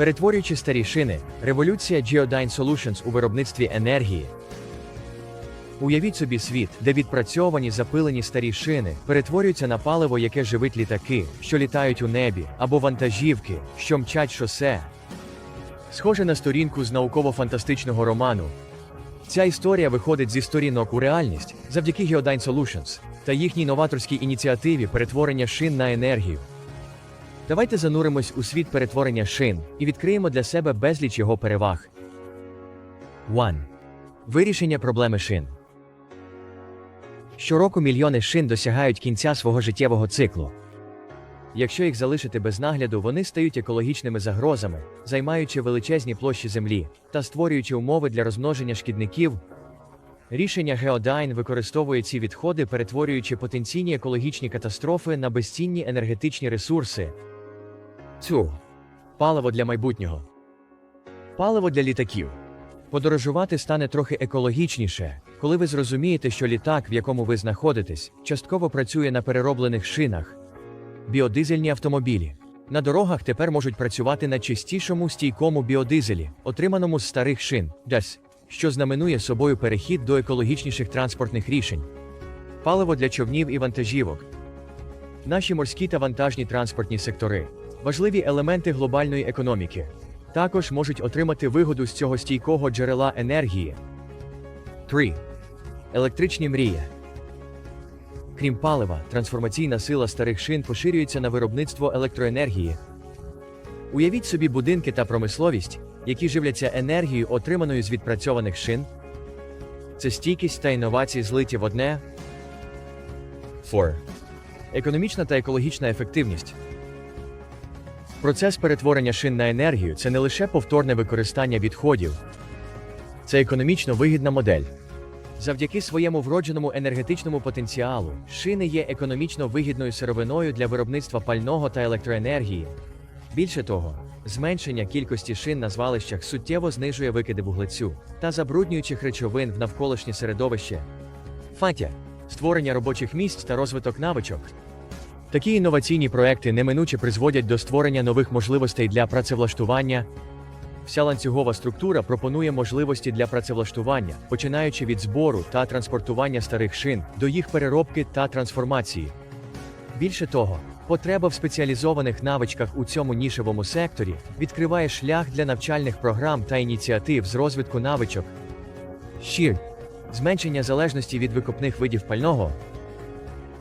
Перетворюючи старі шини, революція Geodyne Solutions у виробництві енергії. Уявіть собі світ, де відпрацьовані запилені старі шини перетворюються на паливо, яке живить літаки, що літають у небі, або вантажівки, що мчать шосе. Схоже на сторінку з науково-фантастичного роману. Ця історія виходить зі сторінок у реальність завдяки Geodyne Solutions та їхній новаторській ініціативі перетворення шин на енергію. Давайте зануримось у світ перетворення шин і відкриємо для себе безліч його переваг. 1. Вирішення проблеми шин. Щороку мільйони шин досягають кінця свого життєвого циклу. Якщо їх залишити без нагляду, вони стають екологічними загрозами, займаючи величезні площі землі та створюючи умови для розмноження шкідників. Рішення Geodyne використовує ці відходи, перетворюючи потенційні екологічні катастрофи на безцінні енергетичні ресурси. Цю паливо для майбутнього. Паливо для літаків. Подорожувати стане трохи екологічніше, коли ви зрозумієте, що літак, в якому ви знаходитесь, частково працює на перероблених шинах. Біодизельні автомобілі. На дорогах тепер можуть працювати на чистішому стійкому біодизелі, отриманому з старих шин, DES, що знаменує собою перехід до екологічніших транспортних рішень. Паливо для човнів і вантажівок. Наші морські та вантажні транспортні сектори важливі елементи глобальної економіки. Також можуть отримати вигоду з цього стійкого джерела енергії. 3. Електричні мрії. Крім палива, трансформаційна сила старих шин поширюється на виробництво електроенергії. Уявіть собі будинки та промисловість, які живляться енергією, отриманою з відпрацьованих шин. Це стійкість та інновації злиті в одне. 4. Економічна та екологічна ефективність. Процес перетворення шин на енергію це не лише повторне використання відходів, це економічно вигідна модель. Завдяки своєму вродженому енергетичному потенціалу, шини є економічно вигідною сировиною для виробництва пального та електроенергії. Більше того, зменшення кількості шин на звалищах суттєво знижує викиди вуглецю та забруднюючих речовин в навколишнє середовище. Фатя створення робочих місць та розвиток навичок. Такі інноваційні проекти неминуче призводять до створення нових можливостей для працевлаштування. Вся ланцюгова структура пропонує можливості для працевлаштування, починаючи від збору та транспортування старих шин до їх переробки та трансформації. Більше того, потреба в спеціалізованих навичках у цьому нішевому секторі відкриває шлях для навчальних програм та ініціатив з розвитку навичок. Щір зменшення залежності від викопних видів пального.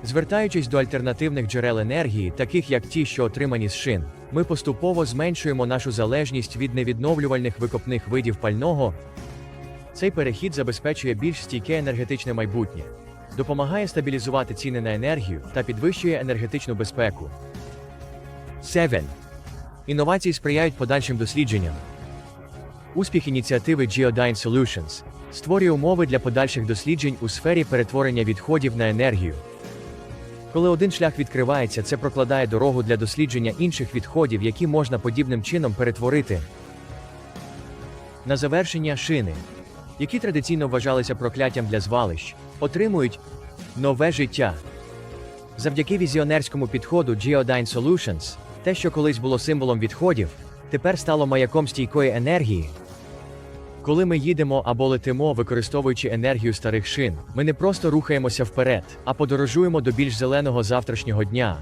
Звертаючись до альтернативних джерел енергії, таких як ті, що отримані з шин, ми поступово зменшуємо нашу залежність від невідновлювальних викопних видів пального. Цей перехід забезпечує більш стійке енергетичне майбутнє, допомагає стабілізувати ціни на енергію та підвищує енергетичну безпеку. 7. Інновації сприяють подальшим дослідженням. Успіх ініціативи Geodyne Solutions створює умови для подальших досліджень у сфері перетворення відходів на енергію. Коли один шлях відкривається, це прокладає дорогу для дослідження інших відходів, які можна подібним чином перетворити. На завершення шини, які традиційно вважалися прокляттям для звалищ, отримують нове життя. Завдяки візіонерському підходу Geodyne Solutions, те, що колись було символом відходів, тепер стало маяком стійкої енергії. Коли ми їдемо або летимо, використовуючи енергію старих шин, ми не просто рухаємося вперед, а подорожуємо до більш зеленого завтрашнього дня.